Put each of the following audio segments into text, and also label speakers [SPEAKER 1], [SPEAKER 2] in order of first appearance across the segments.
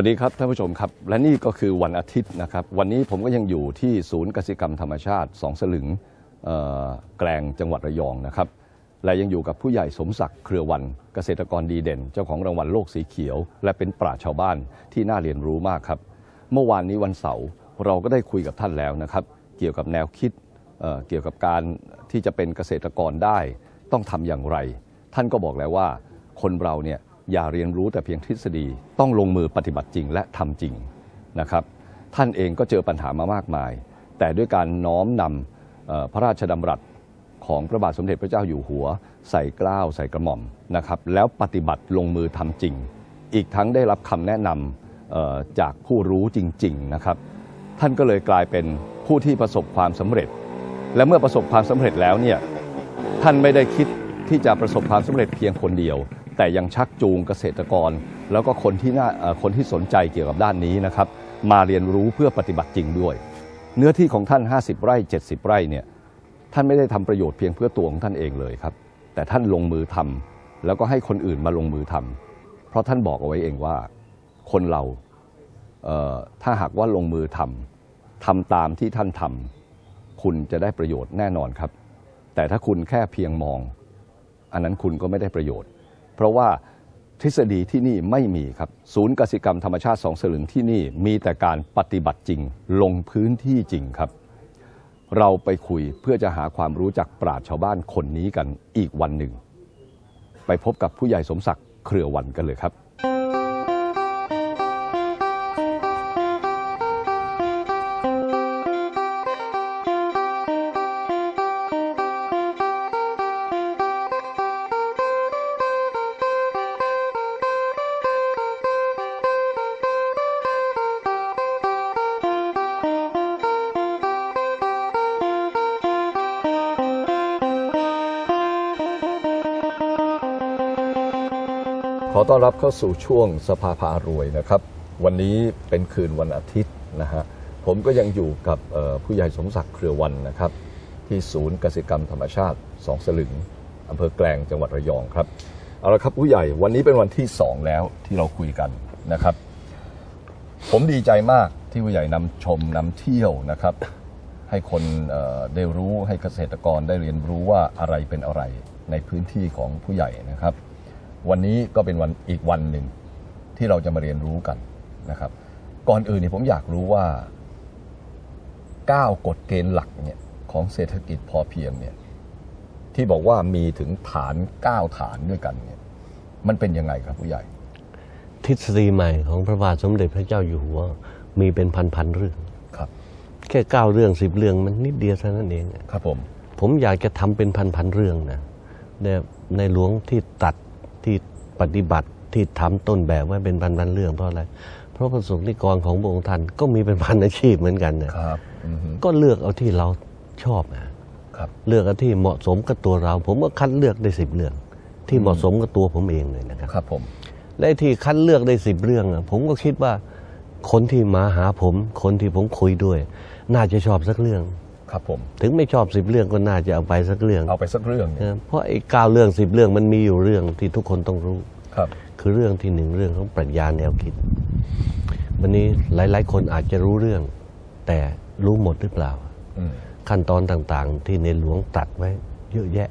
[SPEAKER 1] สวัสดีครับท่านผู้ชมครับ และนี่ก็คือวันอาทิตย์นะครับ วันนี้ผมก็ยังอยู่ที่ศูนย์กสิกรรมธรรมชาติสองสลึงแกลงจังหวัดระยองนะครับ และยังอยู่กับผู้ใหญ่สมศักดิ์เครือวันเกษตรกรดีเด่น เจ้าของรางวัลโลกสีเขียว และเป็นปราชาวบ้านที่น่าเรียนรู้มากครับ เมื่อวานนี้วันเสาร์เราก็ได้คุยกับท่านแล้วนะครับ เกี่ยวกับแนวคิดเเกี่ยวกับการที่จะเป็นเกษตรกรได้ ต้องทำอย่างไร ท่านก็บอกแล้วว่าคนเราเนี่ย อย่าเรียนรู้แต่เพียงทฤษฎีต้องลงมือปฏิบัติจริงและทำจริงนะครับ ท่านเองก็เจอปัญหามามากมาย แต่ด้วยการน้อมนำพระราชดำรัสของพระบาทสมเด็จพระเจ้าอยู่หัว ใส่กล้าวใส่กระหม่อมนะครับ แล้วปฏิบัติลงมือทำจริง อีกทั้งได้รับคำแนะนำจากผู้รู้จริง ๆนะครับ ท่านก็เลยกลายเป็นผู้ที่ประสบความสำเร็จ และเมื่อประสบความสำเร็จแล้วเนี่ยท่านไม่ได้คิดที่จะประสบความสำเร็จเพียงคนเดียว แต่ยังชักจูงเกษตรกร แล้วก็คนที่น่าคนที่สนใจเกี่ยวกับด้านนี้นะครับ มาเรียนรู้เพื่อปฏิบัติจริงด้วย เนื้อที่ของท่าน 50 ไร่ 70 ไร่เนี่ยท่านไม่ได้ทำประโยชน์เพียงเพื่อตัวของท่านเองเลยครับ แต่ท่านลงมือทำแล้วก็ให้คนอื่นมาลงมือทำเพราะท่านบอกเอาไว้เองว่าคนเราเถ้าหากว่าลงมือทำทำตามที่ท่านทำคุณจะได้ประโยชน์แน่นอนครับ แต่ถ้าคุณแค่เพียงมอง อันนั้นคุณก็ไม่ได้ประโยชน์ เพราะว่าทฤษฎีที่นี่ไม่มีครับ ศูนย์กสิกรรมธรรมชาติสองสลึงที่นี่มีแต่การปฏิบัติจริงลงพื้นที่จริงครับ เราไปคุยเพื่อจะหาความรู้จากปราชชาวบ้านคนนี้กันอีกวันหนึ่ง ไปพบกับผู้ใหญ่สมศักดิ์เครือวันกันเลยครับ ขอต้อนรับเข้าสู่ช่วงสภาพารวยนะครับ วันนี้เป็นคืนวันอาทิตย์นะฮะผมก็ยังอยู่กับผู้ใหญ่สมศักดิ์เครือวันนะครับ ที่ศูนย์เกสิกรรมธรรมชาติสองสลึงอำเภอแกลงจังหวัดระยองครับเอาละครับผู้ใหญ่วันนี้เป็นวันที่สองแล้วที่เราคุยกันนะครับ ผมดีใจมากที่ผู้ใหญ่นำชมนำเที่ยวนะครับ ให้คนได้รู้ให้เกษตรกรได้เรียนรู้ว่าอะไรเป็นอะไรในพื้นที่ของผู้ใหญ่นะครับ วันนี้ก็เป็นวันอีกวันหนึ่งที่เราจะมาเรียนรู้กันนะครับ ก่อนอื่นเนี่ยผมอยากรู้ว่า 9 กฎเกณฑ์หลักเนี่ยของเศรษฐกิจพอเพียงเนี่ยที่บอกว่ามีถึงฐาน 9 ฐานด้วยกันเนี่ยมันเป็นยังไงครับผู้ใหญ่
[SPEAKER 2] ทฤษฎีใหม่ของพระบาทสมเด็จพระเจ้าอยู่หัว มีเป็นพันๆเรื่อง
[SPEAKER 1] ครับ
[SPEAKER 2] แค่เก้าเรื่องสิบเรื่องมันนิดเดียวเท่านั้นเอง
[SPEAKER 1] ครับผม
[SPEAKER 2] ผมอยากจะทำเป็นพันๆเรื่องนะในในหลวงที่ตัดที่ ปฏิบัติที่ทำต้นแบบไว้เป็นพันๆเรื่องเพราะอะไร เพราะประสบนิกรของพระองค์ท่านก็มีเป็นพันอาชีพเหมือนกันนะครับ
[SPEAKER 1] อือฮึ
[SPEAKER 2] ก็เลือกเอาที่เราชอบนะครับเลือกเอาที่เหมาะสมกับตัวเรา ผมก็คัดเลือกได้สิบเรื่อง ที่เหมาะสมกับตัวผมเองเลยนะครับ
[SPEAKER 1] ครับผม
[SPEAKER 2] และไอ้ที่คัดเลือกได้สิบเรื่องอะผมก็คิดว่าคนที่มาหาผม คนที่ผมคุยด้วย น่าจะชอบสักเรื่อง
[SPEAKER 1] ครับผม
[SPEAKER 2] ถึงไม่ชอบสิบเรื่องก็น่าจะเอาไปสักเรื่อง
[SPEAKER 1] เอาไปสักเรื่องหนึ่ง
[SPEAKER 2] นะเพราะไอ้เก้าเรื่องสิบเรื่องมันมีอยู่เรื่องที่ทุกคนต้องรู้
[SPEAKER 1] ครับ
[SPEAKER 2] คือเรื่องที่หนึ่งเรื่องของปรัชญาแนวคิด วันนี้หลาย ๆ คนอาจจะรู้เรื่อง แต่รู้หมดหรือเปล่า
[SPEAKER 1] อืม
[SPEAKER 2] ขั้นตอนต่างๆ ที่ในหลวงตัดไว้ เยอะแยะ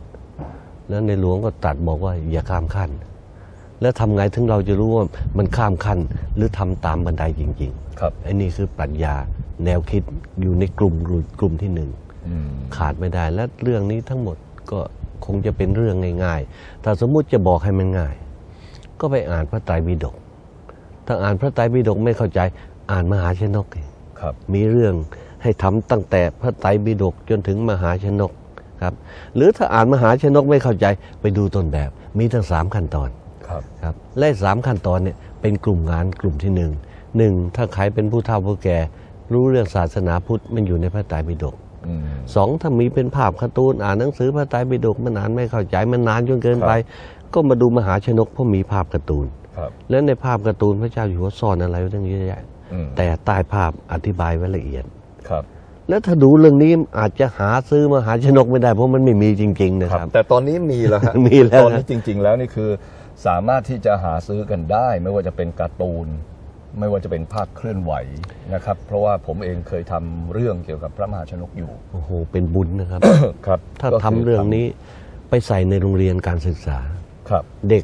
[SPEAKER 2] แล้วในหลวงก็ตัดบอกว่าอย่าข้ามขั้น แล้วทำไงถึงเราจะรู้ว่ามันข้ามขั้นหรือทำตามบันไดจริง
[SPEAKER 1] ครับ
[SPEAKER 2] ๆไอ้นี่คือปรัชญา แนวคิดอยู่ในกลุ่มกลุ่มที่หนึ่ง
[SPEAKER 1] อืม
[SPEAKER 2] ขาดไม่ได้และเรื่องนี้ทั้งหมดก็คงจะเป็นเรื่องง่ายๆ ถ้าสมมุติจะบอกให้มันง่าย ก็ไปอ่านพระไตรปิฎกถ้าอ่านพระไตรปิฎกไม่เข้าใจอ่านมหาชนกเอง
[SPEAKER 1] ครับ
[SPEAKER 2] มีเรื่องให้ทำตั้งแต่พระไตรปิฎกจนถึงมหาชนกครับ หรือถ้าอ่านมหาชนกไม่เข้าใจไปดูต้นแบบ มีทั้งสามขั้นตอน
[SPEAKER 1] ครับ
[SPEAKER 2] ครับและสามขั้นตอนเนี่ยเป็นกลุ่มงานกลุ่มที่หนึ่งหนึ่งถ้าใครเป็นผู้เฒ่าผู้แก่ รู้เรื่องศาสนาพุทธมันอยู่ในพระไตรปิฎก
[SPEAKER 1] อืม
[SPEAKER 2] สองถ้ามีเป็นภาพการ์ตูนอ่านหนังสือพระไตรปิฎกมันอ่านไม่เข้าใจมันนานจนเกินไป ก็มาดูมหาชนกเพราะมีภาพการ์ตูน
[SPEAKER 1] ครับ
[SPEAKER 2] แล้วในภาพการ์ตูนพระเจ้าอยู่หัวซ่อนอะไรไว้ตั้งเยอะแยะ
[SPEAKER 1] อืม
[SPEAKER 2] แต่ใต้ภาพอธิบายไว้ละเอียด
[SPEAKER 1] ครับ
[SPEAKER 2] แล้วถ้าดูเรื่องนี้อาจจะหาซื้อมหาชนกไม่ได้เพราะมันไม่มีจริง ๆ นะ
[SPEAKER 1] ค
[SPEAKER 2] ค
[SPEAKER 1] รั
[SPEAKER 2] รับ
[SPEAKER 1] บแต่ตอนนี้มีแล้วฮะ
[SPEAKER 2] มีแล้ว
[SPEAKER 1] ตอนนี้จริง ๆ แล้วนี่คือ สามารถที่จะหาซื้อกันได้ ไม่ว่าจะเป็นการ์ตูน ไม่ว่าจะเป็นภาคเคลื่อนไหวนะครับ เพราะว่าผมเองเคยทำเรื่องเกี่ยวกับพระมหาชนกอยู่
[SPEAKER 2] โอ้โห เป็นบุญนะครับ
[SPEAKER 1] ครับ
[SPEAKER 2] ถ้า
[SPEAKER 1] ก็
[SPEAKER 2] ทำ
[SPEAKER 1] คื
[SPEAKER 2] เรื่องนี้ไปใส่ในโรงเรียนการศึกษา
[SPEAKER 1] ครับ
[SPEAKER 2] เด็ก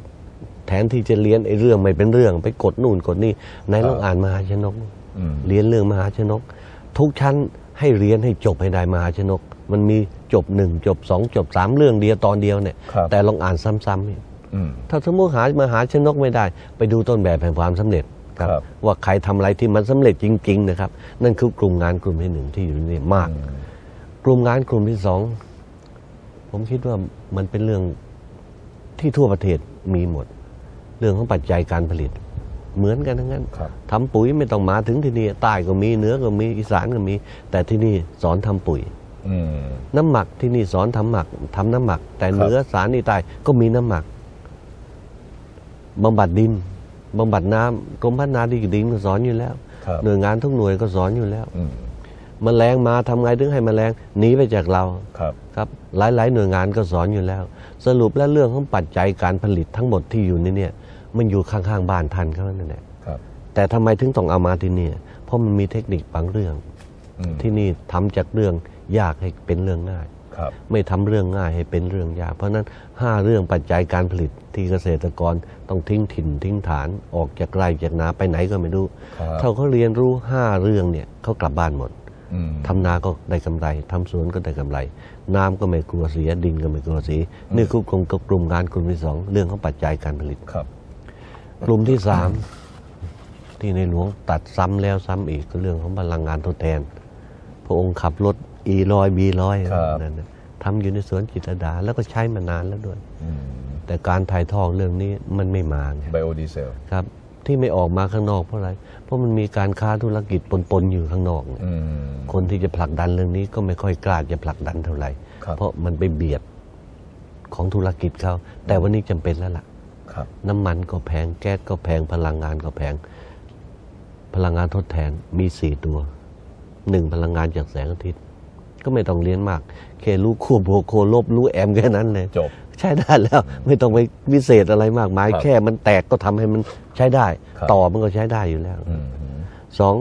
[SPEAKER 2] แทนที่จะเรียนไอ้เรื่องไม่เป็นเรื่อง ไปกดนู่นกดนี่ไหนลองอ่านมหาชนก
[SPEAKER 1] อืม
[SPEAKER 2] เรียนเรื่องมหาชนก ทุกชั้นให้เรียนให้จบให้ได้มหาชนก มันมีจบหนึ่งจบสองจบสามเรื่องเดียวตอนเดียวเนี่ย
[SPEAKER 1] ครับ
[SPEAKER 2] แต่ลองอ่านซ้ำๆนี่
[SPEAKER 1] อืม
[SPEAKER 2] ถ้าสมมติหามหาชนกไม่ได้ ไปดูต้นแบบแห่งความสำเร็จ ครับ
[SPEAKER 1] ครับ
[SPEAKER 2] ว่าใครทำอะไรที่มันสำเร็จจริง ๆ นะครับ นั่นคือกลุ่มงานกลุ่มที่หนึ่งที่อยู่นี่มาก
[SPEAKER 1] อืม
[SPEAKER 2] กลุ่มงานกลุ่มที่สองผมคิดว่ามันเป็นเรื่องที่ทั่วประเทศมีหมด เรื่องของปัจจัยการผลิต เหมือนกันทั้งนั้น
[SPEAKER 1] ครับ
[SPEAKER 2] ทำปุ๋ยไม่ต้องมาถึงที่นี่ใต้ก็มีเหนือก็มีอีสานก็มี แต่ที่นี่สอนทำปุ๋ย
[SPEAKER 1] อืม
[SPEAKER 2] น้ำหมักที่นี่สอนทำหมักทำน้ำหมัก แต่เหนือสารนี่ใต้ก็มีน้ำหมักบำบัดดิน บำบัดน้ำกรมพัฒนาดินก็สอนอยู่แล้ว
[SPEAKER 1] ครับ
[SPEAKER 2] หน่วยงานทุกหน่วยก็สอนอยู่แล้ว
[SPEAKER 1] อืม
[SPEAKER 2] มแมลงมาทำไงถึงให้มแมลงหนีไปจากเรา
[SPEAKER 1] ครับ
[SPEAKER 2] ครับหลายๆ หน่วยงานก็สอนอยู่แล้ว สรุปแล้วเรื่องของปัจจัยการผลิตทั้งหมดที่อยู่ในเนี่ย มันอยู่ข้างๆบ้านท่านเขานั่นแหละ
[SPEAKER 1] ครับ
[SPEAKER 2] แต่ทำไมถึงต้องเอามาที่นี่เพราะมันมีเทคนิคบางเรื่อง
[SPEAKER 1] อืม
[SPEAKER 2] ที่นี่ทำจากเรื่องยากให้เป็นเรื่องง่าย
[SPEAKER 1] ครับ
[SPEAKER 2] ไม่ทำเรื่องง่ายให้เป็นเรื่องยากเพราะฉะนั้นห้าเรื่องปัจจัยการผลิตที่เกษตรกรต้องทิ้งถิ่นทิ้งฐานออกจากไร่จากนาไปไหนก็ไม่รู้
[SPEAKER 1] ครับ
[SPEAKER 2] ถ้าเขาเรียนรู้ห้าเรื่องเนี่ยเขากลับบ้านหมด
[SPEAKER 1] อืม
[SPEAKER 2] ทำนาก็ได้กำไรทำสวนก็ได้กำไร น้ำก็ไม่กลัวเสียดินก็ไม่กลัวเสียนี่คือกลุ่มกับกลุ่มงานกลุ่มที่สองเรื่องของปัจจัยการผลิต
[SPEAKER 1] ครับ
[SPEAKER 2] กลุ่มที่สามที่ในหลวงตัดซ้ำแล้วซ้ำอีกก็เรื่องของพลังงานทดแทน พระองค์ขับรถ อีร้อยบีร้อย
[SPEAKER 1] ครับ
[SPEAKER 2] นั่นน่ะทำอยู่ในสวนจิตรดา แล้วก็ใช้มานานแล้วด้วย
[SPEAKER 1] อืม
[SPEAKER 2] แต่การถ่ายทอดเรื่องนี้มันไม่มาไง
[SPEAKER 1] ไบโอดีเซล
[SPEAKER 2] ครับ ที่ไม่ออกมาข้างนอกเพราะอะไร เพราะมันมีการค้าธุรกิจปนๆอยู่ข้างนอกไง
[SPEAKER 1] อืม
[SPEAKER 2] คนที่จะผลักดันเรื่องนี้ก็ไม่ค่อยกล้าจะผลักดันเท่าไหร่
[SPEAKER 1] ครับ
[SPEAKER 2] เพราะมันไปเบียดของธุรกิจเขา แต่วันนี้จำเป็นแล้วล่ะ
[SPEAKER 1] ครับ
[SPEAKER 2] น้ำมันก็แพงแก๊สก็แพงพลังงานก็แพง พลังงานทดแทนมีสี่ตัวหนึ่งพลังงานจากแสงอาทิตย์ ก็ไม่ต้องเรียนมากแค่รู้คู่บวกโคลบรู้แอมแค่นั้นเลย
[SPEAKER 1] จบ
[SPEAKER 2] ใช้ได้แล้วไม่ต้องไปวิเศษอะไรมากมาย
[SPEAKER 1] ครับ
[SPEAKER 2] แค่มันแตกก็ทำให้มันใช้ได้
[SPEAKER 1] ครับ
[SPEAKER 2] ต่อมันก็ใช้ได้อยู่แล้ว
[SPEAKER 1] อืม
[SPEAKER 2] สอง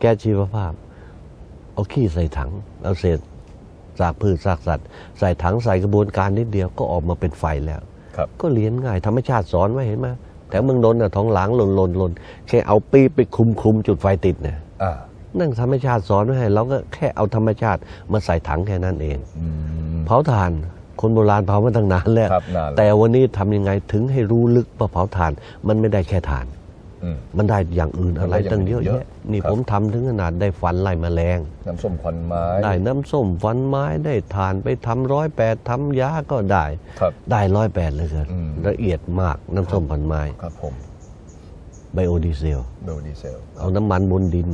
[SPEAKER 2] แก้ชีวภาพ เอาขี้ใส่ถัง เอาเศษซากพืชซากสัตว์ ใส่ถังใส่กระบวนการนิดเดียวก็ออกมาเป็นไฟแล้ว
[SPEAKER 1] ครับ
[SPEAKER 2] ก็เรียนง่ายธรรมชาติสอนไว้เห็นไหมแถวเมืองนนท์น่ะท้องหลางหล่นหล่นหล่นแค่เอาปี๊บไปคลุมคลุมจุดไฟติดเนี่ย
[SPEAKER 1] อ่า
[SPEAKER 2] นั่นธรรมชาติสอนไว้ให้เราก็แค่เอาธรรมชาติมาใส่ถังแค่นั้นเอง
[SPEAKER 1] อืม
[SPEAKER 2] เผาถ่านคนโบราณเผามาตั้งนานแล้ว
[SPEAKER 1] ครับนานแล้ว
[SPEAKER 2] แต่วันนี้ทำยังไงถึงให้รู้ลึกว่าเผาถ่าน มันไม่ได้แค่ถ่าน
[SPEAKER 1] อืม
[SPEAKER 2] มันได้อย่างอื่นอะไร
[SPEAKER 1] มันได้อย่าง
[SPEAKER 2] ตั้งเยอะ
[SPEAKER 1] อื่นเยอะ
[SPEAKER 2] แยะนี่
[SPEAKER 1] ครับ
[SPEAKER 2] ผมทำถึงขนาดได้ฟันไล่แมลง
[SPEAKER 1] น้ำส้มควันไม้
[SPEAKER 2] ได้น้ำส้มฟันไม้ ได้ถ่านไปทำร้อยแปดทำยาก็ได้
[SPEAKER 1] ครับ
[SPEAKER 2] ได้ร้อยแปดเลยครับ
[SPEAKER 1] อืม
[SPEAKER 2] ละเอียดมากน้ำส้มฟันไม้
[SPEAKER 1] ครับผม
[SPEAKER 2] ไบโอดีเซล
[SPEAKER 1] ไบโอดีเซล
[SPEAKER 2] เอาน้ำมันบนดิน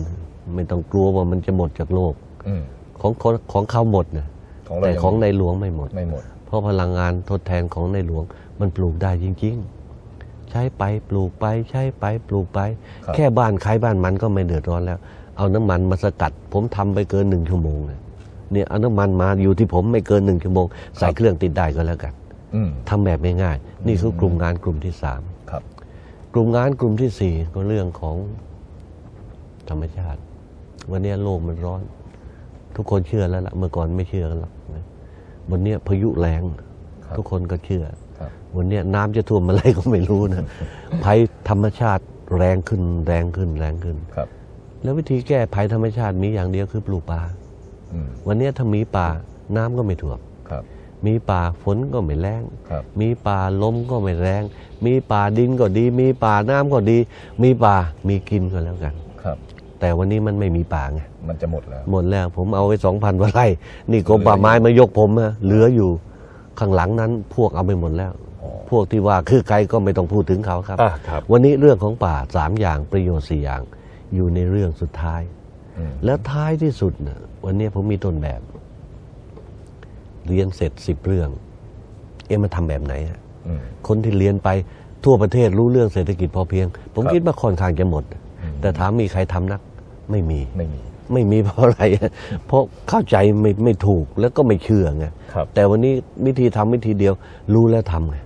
[SPEAKER 2] ไม่ต้องกลัวว่ามันจะหมดจากโลก
[SPEAKER 1] อืม
[SPEAKER 2] ของของของเขาหมดนะ
[SPEAKER 1] ของเรา
[SPEAKER 2] แต่
[SPEAKER 1] ยัง
[SPEAKER 2] ของในหลวงไม่หมด
[SPEAKER 1] ไม่หมด
[SPEAKER 2] เพราะพลังงานทดแทนของในหลวงมันปลูกได้จริง ๆ ใช้ไปปลูกไปใช้ไปปลูกไป
[SPEAKER 1] ครับ
[SPEAKER 2] แค่บ้านใครบ้านมันก็ไม่เดือดร้อนแล้ว เอาน้ำมันมาสกัด ผมทำไปเกินหนึ่งชั่วโมงเนี่ยเนี่ยเอาน้ำมันมาอยู่ที่ผมไม่เกินหนึ่งชั่วโมง ใส่เครื่องติดได้ก็แล้วกัน
[SPEAKER 1] อืม
[SPEAKER 2] ทำแบบง่ายๆนี่คือกลุ่มงานกลุ่มที่สาม
[SPEAKER 1] ครับ
[SPEAKER 2] กลุ่มงานกลุ่มที่สี่ก็เรื่องของธรรมชาติ วันนี้โลกมันร้อน ทุกคนเชื่อแล้วล่ะ เมื่อก่อนไม่เชื่อกันหรอกนะวันนี้พายุแรง
[SPEAKER 1] ครับ
[SPEAKER 2] ทุกคนก็เชื่อ
[SPEAKER 1] ครับ
[SPEAKER 2] วันนี้น้ำจะท่วมอะไรก็ไม่รู้นะภัยธรรมชาติแรงขึ้น แรงขึ้นแรงขึ้น
[SPEAKER 1] ครับ
[SPEAKER 2] แล้ววิธีแก้ภัยธรรมชาติมีอย่างเดียวคือปลูกป่า
[SPEAKER 1] อืม
[SPEAKER 2] วันนี้ถ้ามีป่าน้ำก็ไม่ท่วม
[SPEAKER 1] ครับ
[SPEAKER 2] มีป่าฝนก็ไม่แรง
[SPEAKER 1] ครับ
[SPEAKER 2] มีป่าลมก็ไม่แรง มีป่าดินก็ดี มีป่าน้ำก็ดี มีป่ามีกินก็แล้วกัน
[SPEAKER 1] ครับ
[SPEAKER 2] แต่วันนี้มันไม่มีป่าไง
[SPEAKER 1] มันจะหมดแล้ว
[SPEAKER 2] หมดแล้วผมเอาไว้สองพันกว่าไร่นี่กรมป่าไม้มายกผมนะเหลืออยู่ข้างหลังนั้นพวกเอาไปหมดแล้ว
[SPEAKER 1] อ๋อ
[SPEAKER 2] พวกที่ว่าคือใครก็ไม่ต้องพูดถึงเขาครับ
[SPEAKER 1] อะครับ
[SPEAKER 2] วันนี้เรื่องของป่าสามอย่างประโยชน์สี่อย่าง อยู่ในเรื่องสุดท้าย
[SPEAKER 1] อืม
[SPEAKER 2] แล้วท้ายที่สุดนะวันนี้ผมมีต้นแบบ เรียนเสร็จสิบเรื่อง เอ๊ะมันทำแบบไหนฮะ
[SPEAKER 1] อืม
[SPEAKER 2] คนที่เรียนไปทั่วประเทศรู้เรื่องเศรษฐกิจพอเพียง ผม
[SPEAKER 1] ครับ
[SPEAKER 2] คิดว่าค่อนข้างจะหมด
[SPEAKER 1] อืม
[SPEAKER 2] แต่ถามมีใครทำนัก ไม่มี
[SPEAKER 1] ไม่มี
[SPEAKER 2] ไม่มีเพราะอะไร เพราะเข้าใจไม่ไม่ถูกแล้วก็ไม่เชื่อไง
[SPEAKER 1] ครับ
[SPEAKER 2] แต่วันนี้วิธีทำวิธีเดียว รู้แล้วทำไง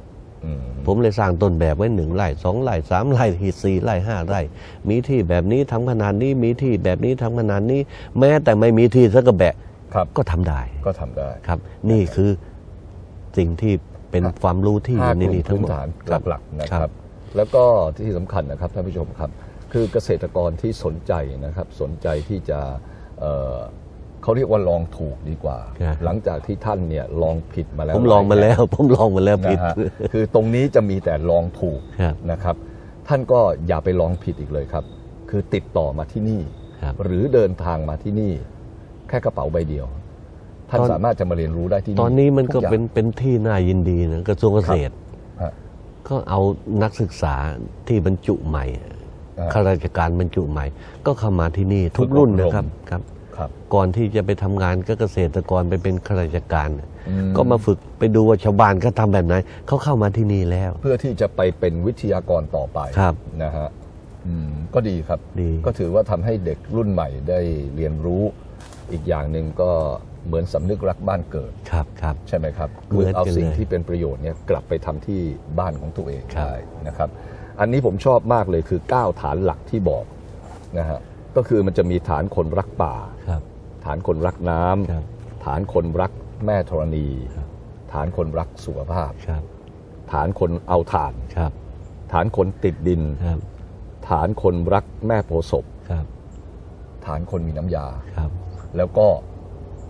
[SPEAKER 1] อืม
[SPEAKER 2] ผมเลยสร้างต้นแบบไว้หนึ่งไร่สองไร่สามไร่ที่สี่ไร่ห้าไร่ มีที่แบบนี้ทำขนาดนี้มีที่แบบนี้ทำขนาดนี้ แม้แต่ไม่มีที่สักกระแบะ
[SPEAKER 1] ครับ
[SPEAKER 2] ก็ทำได้
[SPEAKER 1] ก็ทำได้
[SPEAKER 2] ครับ นี่คือสิ่งที่เป็นความรู้ที่อ
[SPEAKER 1] ห้า
[SPEAKER 2] ยู่ใน
[SPEAKER 1] กลุ่ม
[SPEAKER 2] นี้ทั้ง
[SPEAKER 1] พื้
[SPEAKER 2] ห
[SPEAKER 1] น
[SPEAKER 2] มด
[SPEAKER 1] ฐาน
[SPEAKER 2] ครับ
[SPEAKER 1] หลักๆนะ
[SPEAKER 2] ค
[SPEAKER 1] ค
[SPEAKER 2] รั
[SPEAKER 1] รับบแล้วก็ที่สำคัญนะครับท่านผู้ชมครับ คือเกษตรกรที่สนใจนะครับสนใจที่จะเอ่อเขาเรียกว่าลองถูกดีกว่า
[SPEAKER 2] ครับ
[SPEAKER 1] หลังจากที่ท่านเนี่ยลองผิดมาแล้ว
[SPEAKER 2] ผมลองมาแล้วผมลองมาแล้วผิด
[SPEAKER 1] นะฮะคือตรงนี้จะมีแต่ลองถูก
[SPEAKER 2] ครับ
[SPEAKER 1] นะครับ ท่านก็อย่าไปลองผิดอีกเลยครับ คือติดต่อมาที่นี่
[SPEAKER 2] ครับ
[SPEAKER 1] หรือเดินทางมาที่นี่ แค่กระเป๋าใบเดียวท่าน
[SPEAKER 2] ตอน
[SPEAKER 1] สามารถจะมาเรียนรู้ได้ที่นี่
[SPEAKER 2] ตอนนี้มันก็
[SPEAKER 1] ทุอย่า
[SPEAKER 2] เป็น
[SPEAKER 1] ง
[SPEAKER 2] เป็นที่น่ายินดีนะกระทรวงเกษตร
[SPEAKER 1] ฮะ
[SPEAKER 2] ก็เอานักศึกษาที่บรรจุใหม่
[SPEAKER 1] อ่า
[SPEAKER 2] ข้าราชการบรรจุใหม่ ก็เข้ามาที่นี่ทุกรุ่นนะครับครับ
[SPEAKER 1] ครับ
[SPEAKER 2] ก่อนที่จะไปทำงานก็เกษตรกรไปเป็นข้าราชการเนี่ย
[SPEAKER 1] อืม
[SPEAKER 2] ก็มาฝึกไปดูว่าชาวบ้านเขาทำแบบไหนเขาเข้ามาที่นี่แล้ว
[SPEAKER 1] เพื่อที่จะไปเป็นวิทยากรต่อไป
[SPEAKER 2] ครับ
[SPEAKER 1] นะฮะอืมก็ดีครับ
[SPEAKER 2] ดี
[SPEAKER 1] ก็ถือว่าทำให้เด็กรุ่นใหม่ได้เรียนรู้ อีกอย่างหนึ่งก็เหมือนสำนึกรักบ้านเกิด
[SPEAKER 2] ครับครับ
[SPEAKER 1] ใช่ไหมครับ
[SPEAKER 2] เหมือนกัน
[SPEAKER 1] เอาสิ่ง
[SPEAKER 2] เลย
[SPEAKER 1] ที่เป็นประโยชน์เนี่ยกลับไปทำที่บ้านของตัวเอง
[SPEAKER 2] ครับ
[SPEAKER 1] ได้นะครับ อันนี้ผมชอบมากเลยคือ 9 ฐานหลักที่บอกนะฮะก็คือมันจะมีฐานคนรักป่า
[SPEAKER 2] ครับ
[SPEAKER 1] ฐานคนรักน้ำ
[SPEAKER 2] ครับ
[SPEAKER 1] ฐานคนรักแม่ธรณี
[SPEAKER 2] ครับ
[SPEAKER 1] ฐานคนรักสุขภาพ
[SPEAKER 2] ครับ
[SPEAKER 1] ฐานคนเอาถ่าน
[SPEAKER 2] ครับ
[SPEAKER 1] ฐานคนติดดิน
[SPEAKER 2] ครับ
[SPEAKER 1] ฐานคนรักแม่โพธิ์ศพ
[SPEAKER 2] ครับ
[SPEAKER 1] ฐานคนมีน้ำยา
[SPEAKER 2] ครับ
[SPEAKER 1] แล้วก็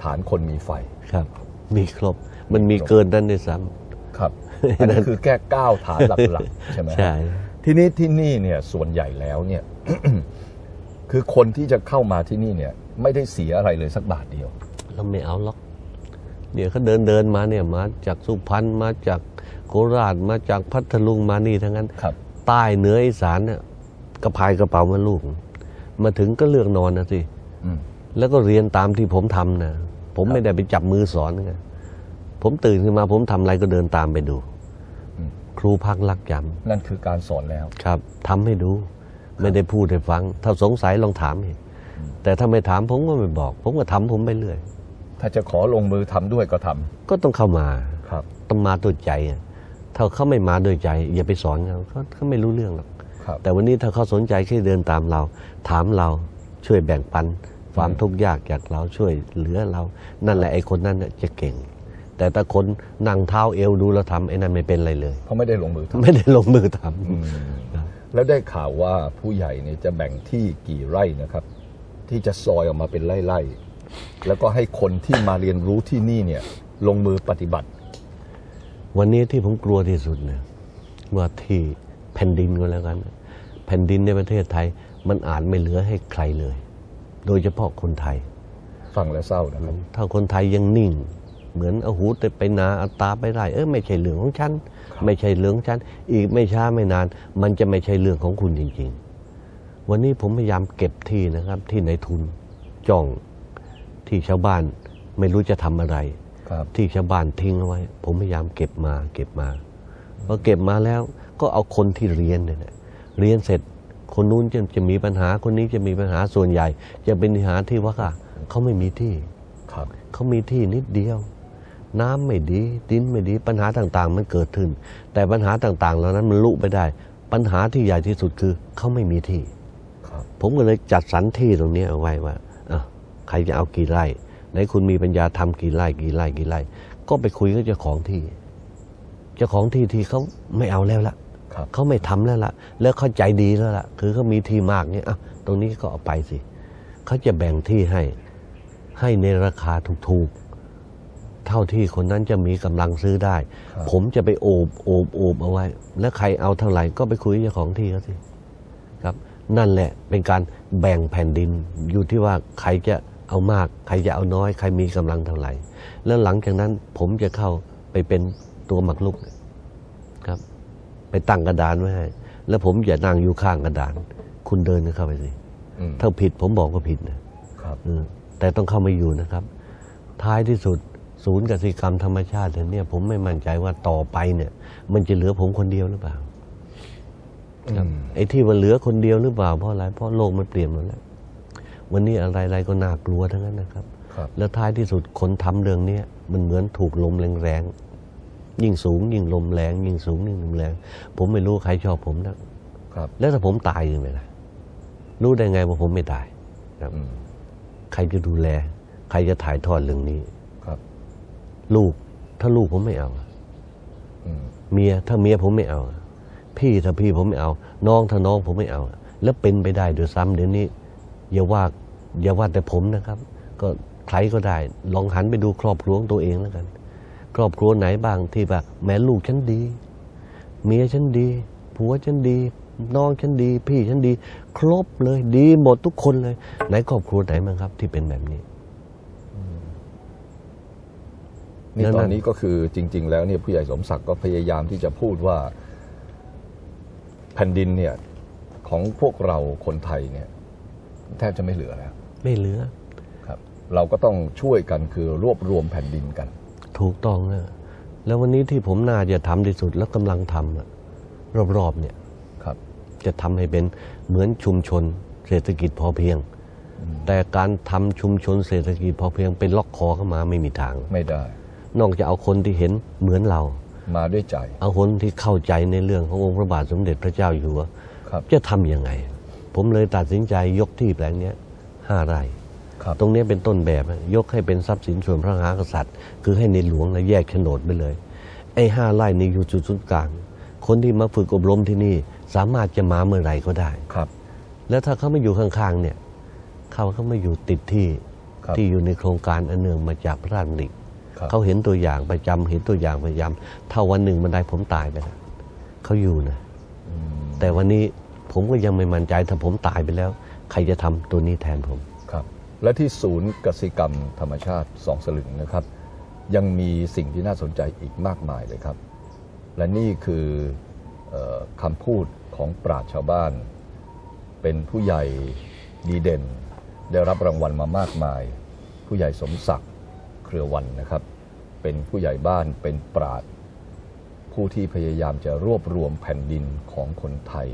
[SPEAKER 1] ฐานคนมีไฟ
[SPEAKER 2] ครับ มีครบ มันมีเกินนั้นด้วยซ้
[SPEAKER 1] ครับ อันนี้คือแค่เก้าฐานหลักๆใช่ไหมำฮะ
[SPEAKER 2] ใช่
[SPEAKER 1] ทีนี้ที่นี่เนี่ยส่วนใหญ่แล้วเนี่ย คือคนที่จะเข้ามาที่นี่เนี่ย ไม่ได้เสียอะไรเลยสักบาทเดียว
[SPEAKER 2] เราไม่เอาหรอกเดี๋ยวเขาเดินเดินมาเนี่ยมาจากสุพรรณมาจากโคราชมาจากพัทลุงมานี่ทั้งนั้น
[SPEAKER 1] ครับ
[SPEAKER 2] ใต้เหนืออีสานเนี่ยกระพายกระเป๋ามาลูก มาถึงก็เลือกนอนนะสิ
[SPEAKER 1] อืม
[SPEAKER 2] แล้วก็เรียนตามที่ผมทำนะผม
[SPEAKER 1] ครับ
[SPEAKER 2] ไม่ได้ไปจับมือสอนไงผมตื่นขึ้นมาผมทำอะไรก็เดินตามไปดู
[SPEAKER 1] อืม
[SPEAKER 2] ครูพักรักจ
[SPEAKER 1] นั่นคือการสอนแล้วำ
[SPEAKER 2] ครับทำให้ดูไม่ได้พูดให้ฟัง ถ้าสงสัยลองถามเองแต่ถ้าไม่ถามผมก็ไม่บอก ผมก็ทำผมไปเรื่อย
[SPEAKER 1] ถ้าจะขอลงมือทำด้วยก็ทำ
[SPEAKER 2] ก็ต้องเข้ามา
[SPEAKER 1] ครับ
[SPEAKER 2] ต้องมาด้วยใจอะถ้าเขาไม่มาด้วยใจ อย่าไปสอนเขาเขาเขาไม่รู้เรื่องหรอก
[SPEAKER 1] ครับ
[SPEAKER 2] แต่วันนี้ถ้าเขาสนใจแค่เดินตามเรา ถามเราช่วยแบ่งปัน ความ
[SPEAKER 1] อืม
[SPEAKER 2] ทุกข์ยากจากเราช่วยเหลือเรา นั่นแหละไอ้คนนั้นน่ะจะเก่ง แต่ถ้าคนนั่งเท้าเอวดูเราทำไอ้นั่นไม่เป็นอะไรเลย
[SPEAKER 1] เพราะไม่ได้ลงมือทำ
[SPEAKER 2] ไม่ได้ลงมือทำ
[SPEAKER 1] อืม
[SPEAKER 2] ครับ
[SPEAKER 1] แล้วได้ข่าวว่าผู้ใหญ่เนี่ยจะแบ่งที่กี่ไร่นะครับ ที่จะซอยออกมาเป็นไร่ๆแล้วก็ให้คนที่มาเรียนรู้ที่นี่เนี่ย ลงมือปฏิบัติ
[SPEAKER 2] วันนี้ที่ผมกลัวที่สุดเนี่ยว่าที่แผ่นดินก็แล้วกัน แผ่นดินในประเทศไทย มันอาจไม่เหลือให้ใครเลย โดยเฉพาะคนไทย
[SPEAKER 1] ฟังแล้วเศร้านะครับ
[SPEAKER 2] ถ้าคนไทยยังนิ่ง เหมือนเอาหูแต่ไปนาเอาตาไปไร่เออไม่ใช่เรื่องของฉัน
[SPEAKER 1] ครับ
[SPEAKER 2] ไม่ใช่เรื่องของฉันอีกไม่ช้าไม่นาน มันจะไม่ใช่เรื่องของคุณจริง ๆ วันนี้ผมพยายามเก็บที่นะครับ ที่ในทุนจ้องที่ชาวบ้านไม่รู้จะทำอะไร
[SPEAKER 1] ครับ
[SPEAKER 2] ที่ชาวบ้านทิ้งเอาไว้ ผมพยายามเก็บมา เก็บมาพอเก็บมาแล้วก็เอาคนที่เรียนเนี่ยนะเรียนเสร็จคนนู้นจะจะมีปัญหาคนนี้จะมีปัญหาส่วนใหญ่ จะเป็นปัญหาที่ว่าเขาไม่มีที่
[SPEAKER 1] ครับ
[SPEAKER 2] เขามีที่นิดเดียว น้ำไม่ดีดินไม่ดีปัญหาต่างๆ มันเกิดขึ้น แต่ปัญหาต่างๆ เหล่านั้นมันลุไปได้ ปัญหาที่ใหญ่ที่สุดคือเขาไม่มีที่
[SPEAKER 1] ครับ
[SPEAKER 2] ผมก็เลยจัดสรรที่ตรงนี้เอาไว้ว่าอะใครจะเอากี่ไร่ไหนคุณมีปัญญาทำกี่ไร่กี่ไร่กี่ไร่ก็ไปคุยกับเจ้าของที่ เจ้าของที่ที่เขาไม่เอาแล้วละ
[SPEAKER 1] ครับ
[SPEAKER 2] เขาไม่ทำแล้วละแล้วเขาใจดีแล้วล่ะคือเขามีที่มากเนี่ยอะตรงนี้ก็เอาไปสิเขาจะแบ่งที่ให้ให้ในราคาถูกๆ เท่าที่คนนั้นจะมีกำลังซื้อได้
[SPEAKER 1] ครับ
[SPEAKER 2] ผมจะไปโอบโอบโอบเอาไว้ แล้วใครเอาเท่าไหร่ก็ไปคุยกับเจ้าของที่เขาสิครับ นั่นแหละเป็นการแบ่งแผ่นดินอยู่ที่ว่าใครจะเอามาก ใครจะเอาน้อย ใครมีกำลังเท่าไหร่ แล้วหลังจากนั้นผมจะเข้าไปเป็นตัวหมักลุกครับ ไปตั้งกระดานไว้ให้ แล้วผมจะนั่งอยู่ข้างกระดาน คุณเดินเข้าไปสิ
[SPEAKER 1] อืม
[SPEAKER 2] ถ้าผิดผมบอกว่าผิดนะครับเออแต่ต้องเข้ามาอยู่นะครับ ท้ายที่สุด ศูนย์กสิกรรมธรรมชาติเนี่ยผมไม่มั่นใจว่าต่อไปเนี่ย มันจะเหลือผมคนเดียวหรือเปล่าครับ
[SPEAKER 1] อืม
[SPEAKER 2] ไอ้ที่ว่าเหลือคนเดียวหรือเปล่าเพราะอะไรเพราะโลกมันเปลี่ยนหมดแล้ววันนี้อะไรๆก็น่ากลัวทั้งนั้นนะครับ
[SPEAKER 1] ครับ
[SPEAKER 2] แล้วท้ายที่สุดคนทำเรื่องเนี้ยมันเหมือนถูกลมแรงยิ่งสูง ยิ่งลมแรง ยิ่งสูงยิ่งลมแรง ผมไม่รู้ใครชอบผมนะครับ แล้วถ้าผมตายยังไงล่ะรู้ได้ไงว่าผมไม่ตายครับ
[SPEAKER 1] อืม
[SPEAKER 2] ใครจะดูแล ใครจะถ่ายทอดเรื่องนี้
[SPEAKER 1] ครับ
[SPEAKER 2] ลูกถ้าลูกผมไม่เอา
[SPEAKER 1] อืม
[SPEAKER 2] เมียถ้าเมียผมไม่เอา พี่ถ้าพี่ผมไม่เอา น้องถ้าน้องผมไม่เอา แล้วเป็นไปได้โดวยซ้ำเดี๋ยวนี้อย่าว่าอย่าว่าแต่ผมนะครับ ก็ใครก็ได้ ลองหันไปดูครอบครัวของตัวเองแล้วกัน ครอบครัวไหนบ้างที่แบบแม่ลูกฉันดี เมียฉันดีผัวฉันดี น้องฉันดี พี่ฉันดี ครบเลยดีหมดทุกคนเลย ไหนครอบครัวไหนบ้างครับ ที่เป็นแบบนี้
[SPEAKER 1] นี่
[SPEAKER 2] แล้ว
[SPEAKER 1] ต
[SPEAKER 2] นั่
[SPEAKER 1] อน
[SPEAKER 2] น
[SPEAKER 1] นี้ก็คือจริง ๆ แล้วเนี่ยผู้ใหญ่สมศักดิ์ก็พยายามที่จะพูดว่าแผ่นดินเนี่ยของพวกเราคนไทยเนี่ยแทบจะไม่เหลือแล้ว
[SPEAKER 2] ไม่เหลือ
[SPEAKER 1] ครับ เราก็ต้องช่วยกันคือรวบรวมแผ่นดินกัน
[SPEAKER 2] ถูกต้องนะแล้ววันนี้ที่ผมน่าจะทำที่สุดแล้วกำลังทำอะรอบๆเนี่ย
[SPEAKER 1] ครับ
[SPEAKER 2] จะทำให้เป็นเหมือนชุมชนเศรษฐกิจพอเพียง แต่การทำชุมชนเศรษฐกิจพอเพียงเป็นล็อกคอเข้ามาไม่มีทาง
[SPEAKER 1] ไม่ได้
[SPEAKER 2] นอกจากเอาคนที่เห็นเหมือนเรา
[SPEAKER 1] มาด้วยใจ
[SPEAKER 2] เอาคนที่เข้าใจในเรื่องขององค์พระบาทสมเด็จพระเจ้าอยู่หัว
[SPEAKER 1] ครับ
[SPEAKER 2] จะทำยังไง ผมเลยตัดสินใจยกที่แปลงเนี้ยห้าไร่
[SPEAKER 1] ครับ
[SPEAKER 2] ตรงนี้เป็นต้นแบบนะยกให้เป็นทรัพย์สินส่วนพระมหากษัตริย์ คือให้ในหลวงนะแยกโฉนดไปเลย ไอ้ห้าไร่นี่อยู่จุดศูนย์กลาง คนที่มาฝึกอบรมที่นี่สามารถจะมาเมื่อไหร่ก็ได้
[SPEAKER 1] ครับ
[SPEAKER 2] แล้วถ้าเขาไม่อยู่ข้างๆเนี่ยเขาเขาไม่อยู่ติดที่
[SPEAKER 1] ครับ
[SPEAKER 2] ที่อยู่ในโครงการอันเนื่องมาจากพระราชดำริ
[SPEAKER 1] ครับ
[SPEAKER 2] เขาเห็นตัวอย่างประจำเห็นตัวอย่างประจำถ้าวันหนึ่งมันได้ผมตายไปแล้วเขาอยู่นะ
[SPEAKER 1] อืม
[SPEAKER 2] แต่วันนี้ผมก็ยังไม่มั่นใจถ้าผมตายไปแล้ว ใครจะทำตัวนี้แทนผม
[SPEAKER 1] ครับ และที่ศูนย์กสิกรรมธรรมชาติสองสลึงนะครับ ยังมีสิ่งที่น่าสนใจอีกมากมายเลยครับ และนี่คือเออคำพูดของปราชญ์ชาวบ้าน เป็นผู้ใหญ่ดีเด่น ได้รับรางวัลมามากมาย ผู้ใหญ่สมศักดิ์ เครือวันนะครับ เป็นผู้ใหญ่บ้านเป็นปราชญ์ผู้ที่พยายามจะรวบรวมแผ่นดินของคนไทย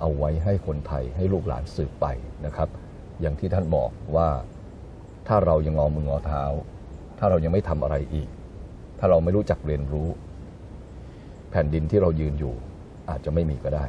[SPEAKER 1] เอาไว้ให้คนไทยให้ลูกหลานสืบไปนะครับ อย่างที่ท่านบอกว่าถ้าเรายังงอมืองอเท้า ถ้าเรายังไม่ทำอะไรอีก ถ้าเราไม่รู้จักเรียนรู้ แผ่นดินที่เรายืนอยู่อาจจะไม่มีก็ได้